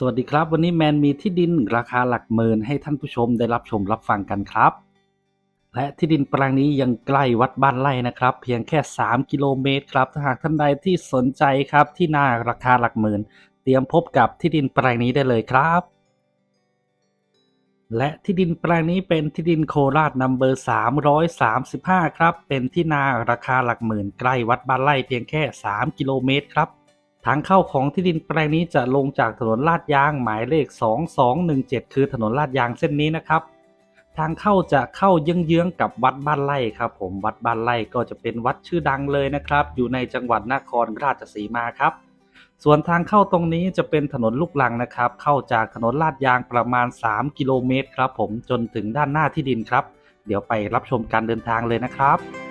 สวัสดีครับ วันนี้แมนมีที่ดินราคาหลักหมื่นให้ท่านผู้ชมได้รับชมรับฟังกันครับ และที่ดินแปลงนี้ยังใกล้วัดบ้านไร่นะครับ เพียงแค่ 3 กิโลเมตรครับถ้าหากท่านใดที่สนใจครับที่นาราคาหลักหมื่น เตรียมพบกับที่ดินแปลงนี้ได้เลยครับ และที่ดินแปลงนี้เป็นที่ดินโคราชนัมเบอร์335 ครับ เป็นที่นาราคาหลักหมื่น ใกล้วัดบ้านไร่เพียงแค่ 3 กิโลเมตรครับ ทางเข้าของที่ดินแปลงนี้จะลงจากถนนลาดยางหมายเลข 2217 คือถนนลาดยางเส้นนี้นะครับ ทางเข้าจะเข้าเยื้องๆกับวัดบ้านไร่ครับผมวัดบ้านไร่ก็จะเป็นวัดชื่อดังเลยนะครับ อยู่ในจังหวัดนครราชสีมาครับ ส่วนทางเข้าตรงนี้จะเป็นถนนลูกลังนะครับ เข้าจากถนนลาดยางประมาณ 3 กิโลเมตรครับผมจนถึงด้านหน้าที่ดินครับ เดี๋ยวไปรับชมการเดินทางเลยนะครับ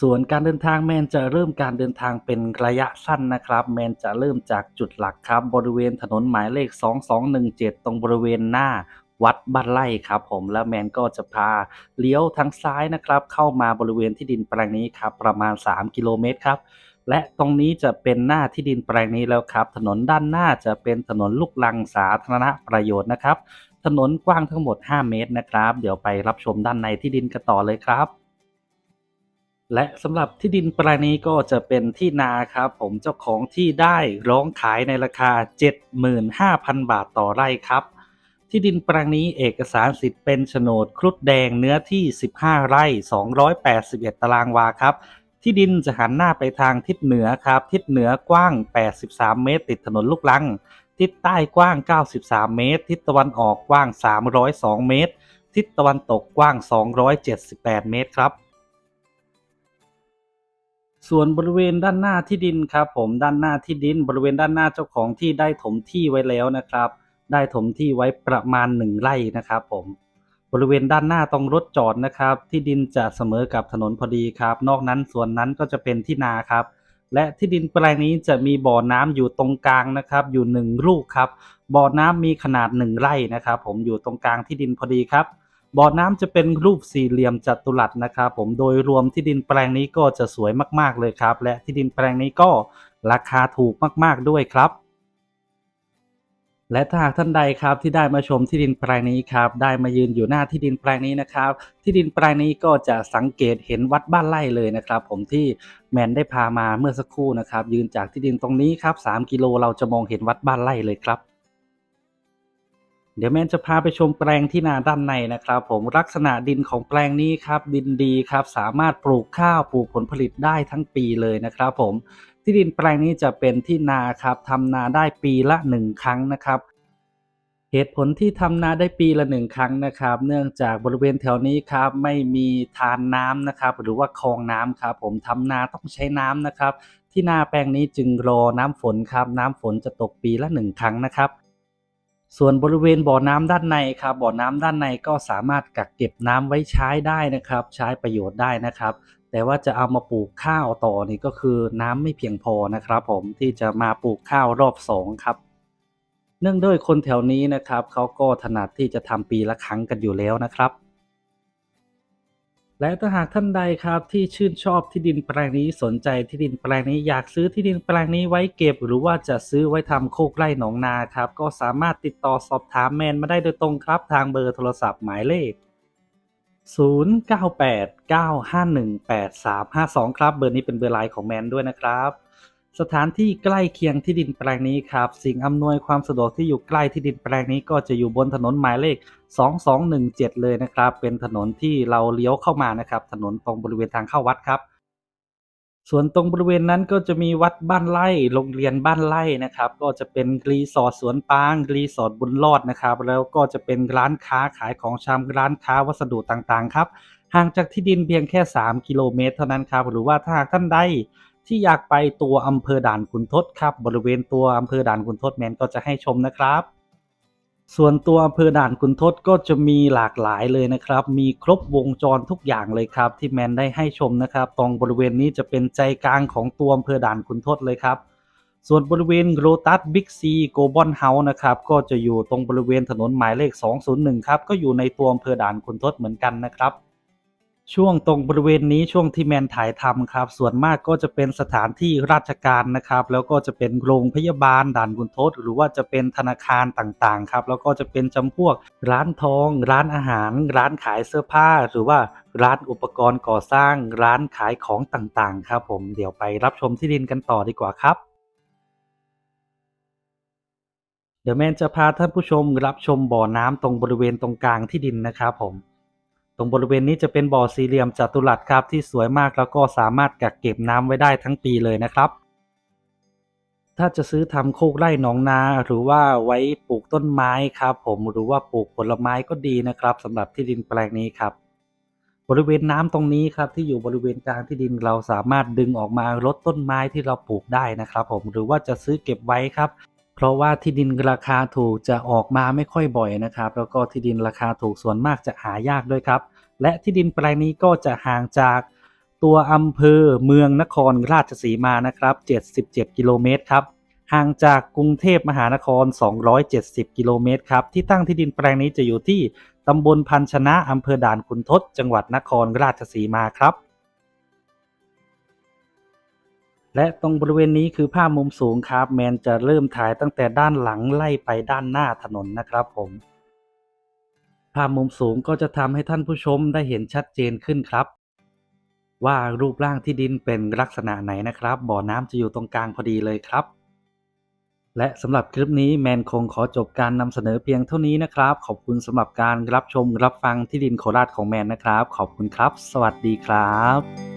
ส่วนการเดินทางแมนจะเริ่มการเดินทางเป็นระยะสั้นนะครับ แมนจะเริ่มจากจุดหลักครับ บริเวณถนนหมายเลข 2217 ตรงบริเวณหน้าวัดบ้านไร่ครับผมแล้วแมนก็จะพาเลี้ยวทางซ้ายนะครับ เข้ามาบริเวณที่ดินแปลงนี้ครับประมาณ 3 กิโลเมตรครับและตรงนี้จะเป็นหน้าที่ดินแปลงนี้แล้วครับ ถนนด้านหน้าจะเป็นถนนลูกลังสาธารณประโยชน์นะครับ ถนนกว้างทั้งหมด 5 เมตรนะครับ เดี๋ยวไปรับชมด้านในที่ดินกันต่อเลยครับ และสำหรับที่ดินแปลงนี้ก็จะเป็นที่นาครับผมเจ้าของที่ได้ร้องขายในราคา 75,000 บาทต่อไร่ครับ ที่ดินแปลงนี้เอกสารสิทธิ์เป็นโฉนดครุฑแดงเนื้อที่ 15 ไร่ 281 ตารางวาครับ ที่ดินจะหันหน้าไปทางทิศเหนือครับ ทิศเหนือกว้าง 83 เมตร ติดถนนลูกลัง ทิศใต้กว้าง 93 เมตร ทิศตะวันออกกว้าง 302 เมตร ทิศตะวันตกกว้าง 278 เมตรครับ ส่วนบริเวณด้านหน้าที่ดินครับผมด้านหน้าที่ดิน บริเวณด้านหน้าเจ้าของที่ได้ถมที่ไว้แล้วนะครับ ได้ถมที่ไว้ประมาณหนึ่งไร่นะครับผมบริเวณด้านหน้าตรงรถจอดนะครับ ที่ดินจะเสมอกับถนนพอดีครับ นอกนั้นส่วนนั้นก็จะเป็นที่นาครับ และที่ดินแปลงนี้จะมีบ่อน้ำอยู่ตรงกลางนะครับ อยู่หนึ่งลูกครับบ่อน้ำมีขนาดหนึ่งไร่นะครับ ผมอยู่ตรงกลางที่ดินพอดีครับ บ่อน้ำจะเป็นรูปสี่เหลี่ยมจัตุรัสนะครับผมโดยรวมที่ดินแปลงนี้ก็จะสวยมากๆเลยครับ และที่ดินแปลงนี้ก็ราคาถูกมากๆด้วยครับและถ้าหากท่านใดครับที่ได้มาชมที่ดินแปลงนี้ครับได้มายืนอยู่หน้าที่ดินแปลงนี้นะครับ ที่ดินแปลงนี้ก็จะสังเกตเห็นวัดบ้านไร่เลยนะครับ ผมที่แมนได้พามาเมื่อสักครู่นะครับ ยืนจากที่ดินตรงนี้ครับ3กิโลเราจะมองเห็นวัดบ้านไร่เลยครับ เดี๋ยวแมนจะพาไปชมแปลงที่นาด้านในนะครับ ผมลักษณะดินของแปลงนี้ครับดินดีครับสามารถปลูกข้าวปลูกผลผลิตได้ทั้งปีเลยนะครับผมที่ดินแปลงนี้จะเป็นที่นาครับทำนาได้ปีละหนึ่งครั้งนะครับเหตุผลที่ทำนาได้ปีละหนึ่งครั้งนะครับ เนื่องจากบริเวณแถวนี้ครับไม่มีทานน้ำนะครับ หรือว่าคลองน้ำครับ ผมทำนาต้องใช้น้ำนะครับ ที่นาแปลงนี้จึงรอน้ำฝนครับ น้ำฝนจะตกปีละหนึ่งครั้งนะครับ ส่วนบริเวณบ่อน้ำด้านในครับบ่อน้ำด้านในก็สามารถกักเก็บน้ำไว้ใช้ได้นะครับ ใช้ประโยชน์ได้นะครับ แต่ว่าจะเอามาปลูกข้าวต่อนี่ก็คือน้ำไม่เพียงพอนะครับ ผมที่จะมาปลูกข้าวรอบสองครับ เนื่องด้วยคนแถวนี้นะครับเขาก็ถนัดที่จะทำปีละครั้งกันอยู่แล้วนะครับ และถ้าหากท่านใดครับที่ชื่นชอบที่ดินแปลงนี้สนใจที่ดินแปลงนี้อยากซื้อที่ดินแปลงนี้ไว้เก็บ หรือว่าจะซื้อไว้ทำโคกไร่หนองนาครับก็สามารถติดต่อสอบถามแมนมาได้โดยตรงครับทางเบอร์โทรศัพท์หมายเลข 0989518352 ครับเบอร์นี้เป็นเบอร์ไลน์ของแมนด้วยนะครับ สถานที่ใกล้เคียงที่ดินแปลงนี้ครับ สิ่งอำนวยความสะดวกที่อยู่ใกล้ที่ดินแปลงนี้ก็จะอยู่บนถนนหมายเลข 2217 เลยนะครับ เป็นถนนที่เราเลี้ยวเข้ามานะครับ ถนนตรงบริเวณทางเข้าวัดครับ ส่วนตรงบริเวณนั้นก็จะมีวัดบ้านไร่โรงเรียนบ้านไร่นะครับ ก็จะเป็นรีสอร์ทสวนปางรีสอร์ทบุญรอดนะครับ แล้วก็จะเป็นร้านค้าขายของชำร้านค้าวัสดุต่างๆ ครับห่างจากที่ดินเพียงแค่ 3 กิโลเมตร เท่านั้นครับ หรือว่าถ้าหากท่านใด ที่อยากไปตัวอำเภอด่านขุนทดครับ บริเวณตัวอำเภอด่านขุนทดแมนก็จะให้ชมนะครับ ส่วนตัวอำเภอด่านขุนทดก็จะมีหลากหลายเลยนะครับ มีครบวงจรทุกอย่างเลยครับ ที่แมนได้ให้ชมนะครับ ตรงบริเวณนี้จะเป็นใจกลางของตัวอำเภอด่านขุนทดเลยครับ ส่วนบริเวณโ o ตัสบิ๊กซีโกลบอลเฮาส์นะครับ ก็จะอยู่ตรงบริเวณถนนหมายเลข 201 ครับ ก็อยู่ในตัวอำเภอด่านคุณทศเหมือนกันนะครับ ช่วงตรงบริเวณนี้ช่วงที่แมนถ่ายทำครับ ส่วนมากก็จะเป็นสถานที่ราชการนะครับ แล้วก็จะเป็นโรงพยาบาลด่านคุณทศหรือว่าจะเป็นธนาคารต่างๆครับ แล้วก็จะเป็นจำพวกร้านทอง ร้านอาหาร ร้านขายเสื้อผ้า หรือว่าร้านอุปกรณ์ก่อสร้าง ร้านขายของต่างๆ ครับ ผมเดี๋ยวไปรับชมที่ดินกันต่อดีกว่าครับเดี๋ยวแมนจะพาท่านผู้ชมรับชมบ่อน้ำตรงบริเวณตรงกลางที่ดินนะครับผม ตรงบริเวณนี้จะเป็นบ่อสี่เหลี่ยมจัตุรัสครับที่สวยมากแล้วก็สามารถกักเก็บน้ำไว้ได้ทั้งปีเลยนะครับ ถ้าจะซื้อทำโคกไร่หนองนาหรือว่าไว้ปลูกต้นไม้ครับ ผมหรือว่าปลูกผลไม้ก็ดีนะครับสำหรับที่ดินแปลงนี้ครับ บริเวณน้ำตรงนี้ครับที่อยู่บริเวณกลางที่ดินเราสามารถดึงออกมาลดต้นไม้ที่เราปลูกได้นะครับ ผมหรือว่าจะซื้อเก็บไว้ครับ เพราะว่าที่ดินราคาถูกจะออกมาไม่ค่อยบ่อยนะครับ แล้วก็ที่ดินราคาถูกส่วนมากจะหายากด้วยครับ และที่ดินแปลงนี้ก็จะห่างจากตัวอำเภอเมืองนครราชสีมานะครับ 77 กิโลเมตรครับ ห่างจากกรุงเทพมหานคร 270 กิโลเมตรครับ ที่ตั้งที่ดินแปลงนี้จะอยู่ที่ตำบลพันชนะอำเภอด่านขุนทด จังหวัดนครราชสีมาครับ และตรงบริเวณนี้คือภาพมุมสูงครับ แมนจะเริ่มถ่ายตั้งแต่ด้านหลังไล่ไปด้านหน้าถนนนะครับผม ภาพมุมสูงก็จะทำให้ท่านผู้ชมได้เห็นชัดเจนขึ้นครับ ว่ารูปร่างที่ดินเป็นลักษณะไหนนะครับ บ่อน้ำจะอยู่ตรงกลางพอดีเลยครับ และสำหรับคลิปนี้แมนคงขอจบการนำเสนอเพียงเท่านี้นะครับ ขอบคุณสำหรับการรับชมรับฟังที่ดินโคราชของแมนนะครับ ขอบคุณครับ สวัสดีครับ